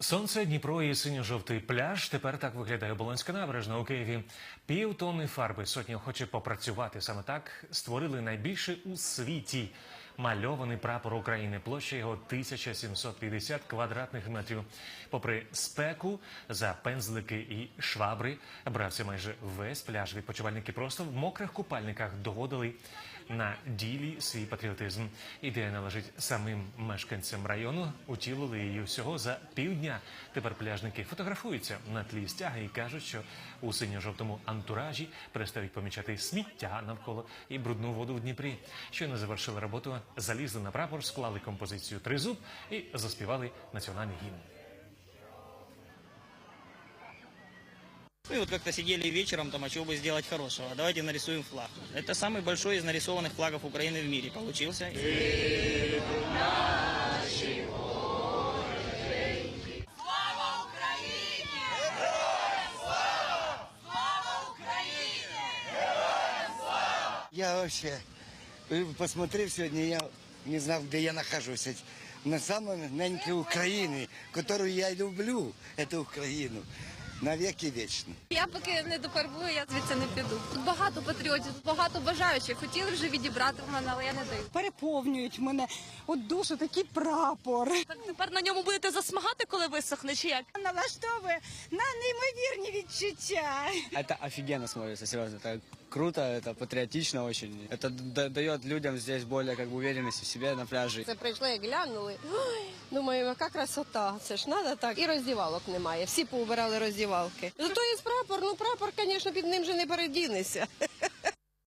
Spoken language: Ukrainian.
Сонце, Дніпро і синьо-жовтий пляж. Тепер так виглядає Болонська набережна у Києві. Пів тонни фарби сотні охоче попрацювати. Саме так створили найбільше у світі мальований прапор України. Площа його 1750 квадратних метрів. Попри спеку, за пензлики і швабри брався майже весь пляж. Відпочивальники просто в мокрих купальниках доводили на ділі свій патріотизм. Ідея належить самим мешканцям району. Утілили її всього за півдня. Тепер пляжники фотографуються на тлі стяги і кажуть, що у синьо-жовтому антуражі перестають помічати сміття навколо і брудну воду в Дніпрі. Щойно завершили роботу, залізли на прапор, склали композицію Тризуб і заспівали національний гімн. Ну и вот как-то сидели вечером, там, а чего бы сделать хорошего? Давайте нарисуем флаг. Это самый большой из нарисованных флагов Украины в мире получился. Я вообще э, посмотрел сегодня, я не знал, где я нахожусь. На самой ненькой Украине, которую я люблю, эту Украину, навеки вечно. Я поки не дофарбую, я звідси не піду. Тут багато патріотів, тут багато бажаючих. Хотіли вже відібрати в мене, але я не даю. переповнюють мене. От душу такий прапор. Так тепер на ньому будете засмагати, коли висохне, чи як? Налаштовує на неймовірні відчуття. Это офигенно смотрится, серьезно. Это круто, это патриотично очень. Это д- дает людям здесь более как бы уверенности в себе на пляже. Це прийшли, як глянули. Ой, думаю, яка красота. Це ж треба так. І роздівалок немає. Всі поубирали роздівалки. Зато є прапор. Ну прапор, звісно, під ним же не передінешся.